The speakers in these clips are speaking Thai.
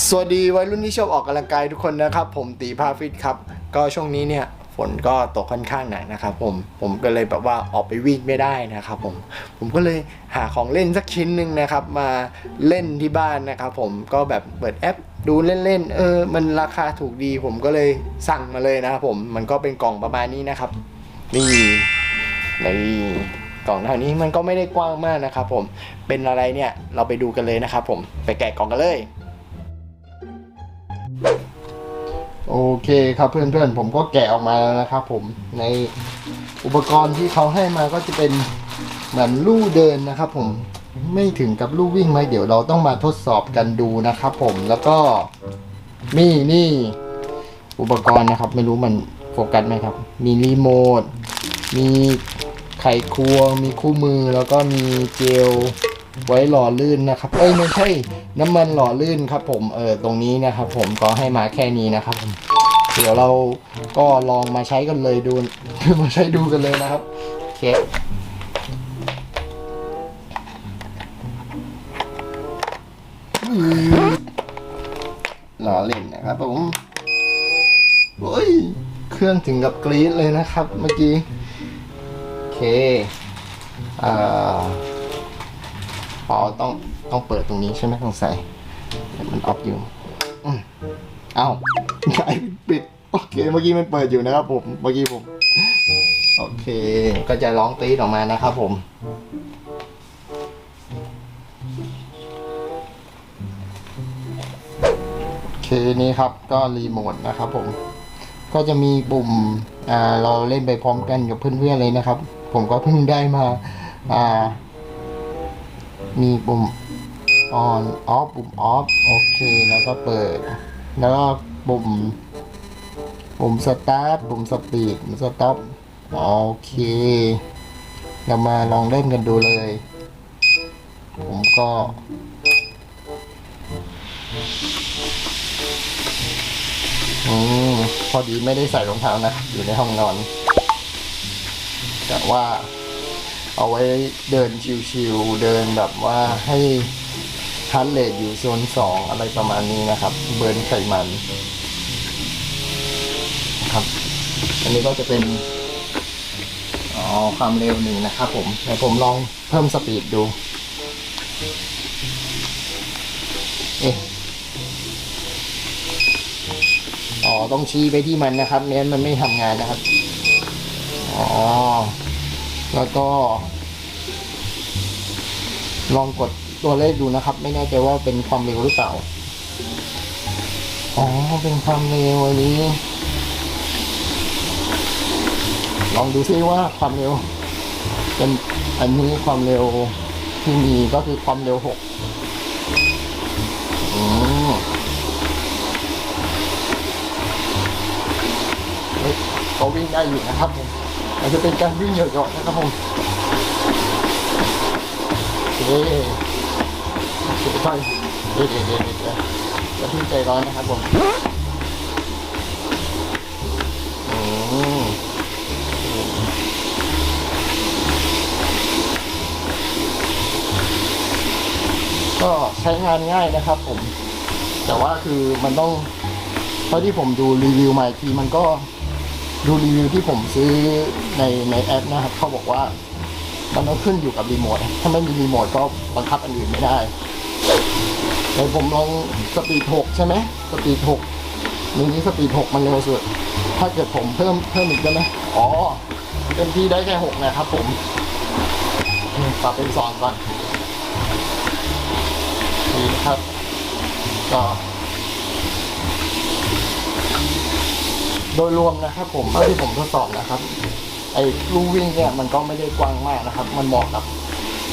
สวัสดีวัยรุ่นที่ชอบออกกำลังกายทุกคนนะครับ ผมตีพาฟิตครับ ก็ช่วงนี้เนี่ยฝนก็ตกค่อนข้างหนักนะครับผมผมก็เลยแบบว่าออกไปวิ่งไม่ได้นะครับผมผมก็เลยหาของเล่นสักชิ้นหนึ่งนะครับมาเล่นที่บ้านนะครับผมก็แบบเปิดแอปดูเล่นๆเออมันราคาถูกดี ผมก็เลยสั่งมาเลยนะครับผมมันก็เป็นกล่องประมาณนี้นะครับ นี่นี่กล่องเท่านี้มันก็ไม่ได้กว้างมากนะครับผมเป็นอะไรเนี่ยเราไปดูกันเลยนะครับผมไปแกะกล่องกันเลย โอเคครับเพื่อนๆ ผมก็แกะออกมาแล้วนะครับผมในอุปกรณ์ที่เขาให้มาก็จะเป็นเหมือนลู่เดินนะครับ ผมไม่ถึงกับลู่วิ่งไหมเดี๋ยวเราต้องมาทดสอบกันดูนะครับผมแล้วก็นี่นี่อุปกรณ์นะครับ ไม่รู้มันโฟกัสไหมครับ มีรีโมทมีไขควงมีคู่มือแล้วก็มีเจล ไว้หล่อลื่นนะครับเอ้ยไม่ใช่น้ำมันหล่อลื่นครับผมเออตรงนี้นะครับ ผมก็ให้มาแค่นี้นะครับผมเดี๋ยวเราก็ลองมาใช้กันเลยดูมาใช้ดูกันเลยนะครับโอเคหล่อเล่นนะครับผมโอ้ยเครื่องถึงกับกรี๊ดเลยนะครับ เมื่อกี้ โอเค อ่า อ๋อต้องต้องเปิดตรงนี้ใช่ไหมต้องใส่เดี๋ยมันออฟอยู่อเอ้าไปิดโอเคเมื่อกี้มันเปิดอยู่นะครับผมเมื่อกี้ผมโอเค ก็จะร้องตีดออกมานะครับผมโอเคนี่ครับก็รีโมทนะครับผมก็จะมีปุ่มเราเล่นไปพร้อมกันกับเพื่อนๆเลยนะครับ ผมก็เพิ่งได้มาอ่า มีปุ่ม on off ปุ่ม off โอเค แล้วก็เปิด แล้วก็ปุ่ม ปุ่ม start ปุ่ม speed ปุ่ม stop โอเค เรามาลองเล่นกันดูเลย ผมก็อืมพอดีไม่ได้ใส่รองเท้านะ อยู่ในห้องนอน แต่ว่า เอาไว้เดินชิวๆเดินแบบว่าให้ฮันเลทอยู่โซนสองอะไรประมาณนี้นะครับ เบิร์นไขมันครับ อันนี้ก็จะเป็นอ๋อความเร็วหนึ่งนะครับผมเดี๋ยวผมลองเพิ่มสปีดดู เอ๊ะอ๋อต้องชี้ไปที่มันนะครับไม่งั้นมันไม่ทำงานนะครับ อ๋อ แล้วก็ ลองกดตัวเลขดูนะครับ ไม่แน่ใจว่าเป็นความเร็วหรือเปล่า อ๋อ เป็นความเร็วอันนี้ ลองดูซิว่าความเร็ว เป็นอันนี้ความเร็วที่มีก็คือความเร็วหกอืมเฮ้ยเขาวิ่งได้อยู่นะครับผม อาจจะเป็นการวิ่งเหยาะๆนะครับผมโอเคโอเคไปเดี๋ยวเดี๋ยวเดี๋ยวเดี๋ยวจะพึ่งใจร้อนนะครับผมอืมก็ใช้งานง่ายนะครับผม แต่ว่าคือมันต้องเท่าที่ผมดูรีวิวมาอีกทีมันก็ ดูรีวิวที่ผมซื้อในในแอปนะครับเขาบอกว่า มันต้องขึ้นอยู่กับรีโมท ถ้าไม่มีรีโมทก็บังคับอันอื่นไม่ได้เดี๋ยวผมลองสปีดหกใช่ไหมสปีดหกนี้นี้สปีดหกมันเร็วสุด ถ้าเกิดผมเพิ่มเพิ่มอีกได้ไหมอ๋อเต็มที่ได้แค่หกนะครับผมปรับเป็นสองก่อนนี่ครับ ก็ โดยรวมนะครับผมเท่าที่ผมทดสอบนะครับ ไอ้ลู่วิ่งเนี่ยมันก็ไม่ได้กว้างมากนะครับ มันเหมาะกับ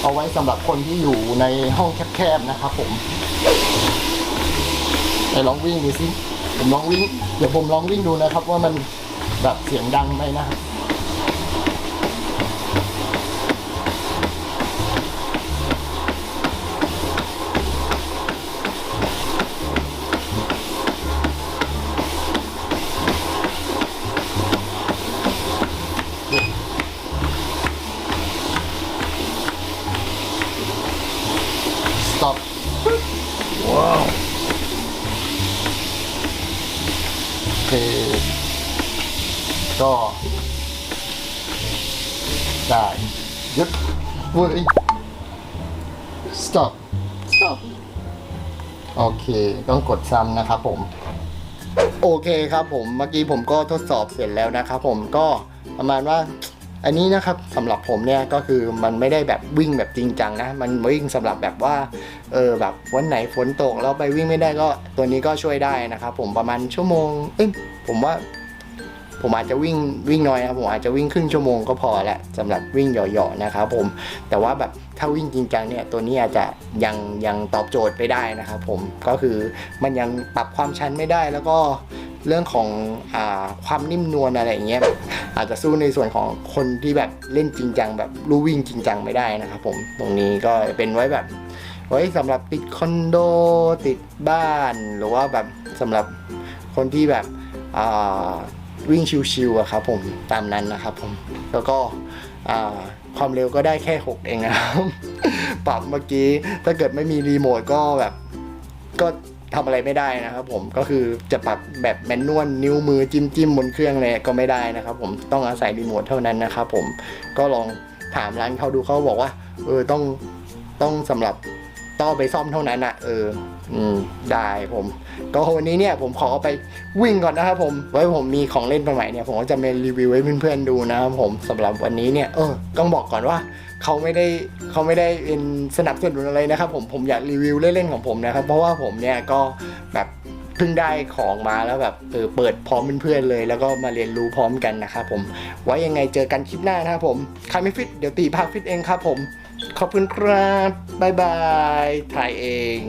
เอาไว้สำหรับคนที่อยู่ในห้องแคบๆนะครับ ผมไอ้ลองวิ่งดูสิผมลองวิ่งเดี๋ยวผมลองวิ่งดูนะครับ ว่ามันแบบเสียงดังไหมนะครับ stop wow โอเคก็ ได้ยึดเว้ย stop stop โอเค ต้องกดซ้ำนะครับผม โอเคครับผม เมื่อกี้ผมก็ทดสอบเสร็จแล้วนะครับผมก็ประมาณว่า อันนี้นะครับสำหรับผมเนี่ยก็คือมันไม่ได้แบบวิ่งแบบจริงจังนะ มันวิ่งสำหรับแบบว่าเออแบบวันไหนฝนตกแล้วไปวิ่งไม่ได้ก็ตัวนี้ก็ช่วยได้นะครับผมประมาณชั่วโมงเอ้ยผมว่า ผมอาจจะวิ่งวิ่งน้อยนะครับผมอาจจะวิ่งครึ่งชั่วโมงก็พอแหละสำหรับวิ่งเหยาะๆนะครับผมแต่ว่าแบบถ้าวิ่งจริงจังเนี่ยตัวนี้อาจจะยังยังตอบโจทย์ไปได้นะครับผมก็คือมันยังปรับความชันไม่ได้แล้วก็เรื่องของอความนิ่มนวลอะไรอย่างเงี้ย อาจจะสู้ในส่วนของคนที่แบบเล่นจริงจังแบบรู้วิ่งจริงจังไม่ได้นะครับผมตรงนี้ก็เป็นไว้แบบไว้สำหรับติดคอนโดติดบ้านหรือว่าแบบสำหรับคนที่แบบวิ่งชิวๆอะครับผมตามนั้นนะครับผมแล้วก็ความเร็วก็ได้แค่ 6 เองนะครับ ปรับเมื่อกี้ถ้าเกิดไม่มีรีโมทก็แบบก็ ทำอะไรไม่ได้นะครับผมก็คือจะปรับแบบแมนนวลนิ้วมือจิ้มจิ้มบนเครื่องเลยก็ไม่ได้นะครับผมต้องอาศัยรีโมทเท่านั้นนะครับผมก็ลองถามร้านเขาดูเขาบอกว่าเออต้องต้องสำหรับ ต้องไปซ่อมเท่านั้นอะเออ อืม ได้ผม ก็วันนี้เนี่ยผมขอไปวิ่งก่อนนะครับผม ไว้ผมมีของเล่นใหม่เนี่ยผมก็จะมารีวิวให้เพื่อนๆดูนะครับผมสำหรับวันนี้เนี่ย เออ ต้องบอกก่อนว่าเขาไม่ได้เขาไม่ได้เป็นสนับสนุนอะไรนะครับผมผมอยากรีวิวเล่นๆของผมนะครับ เพราะว่าผมเนี่ยก็แบบเพิ่งได้ของมาแล้วแบบเออเปิดพร้อมเพื่อนๆเลย แล้วก็มาเรียนรู้พร้อมกันนะครับผมไว้ยังไงเจอกันคลิปหน้านะครับผมใครไม่ฟิตเดี๋ยวตีภาคฟิตเองครับผม ขอบคุณครับบายบาย ถ่ายเอง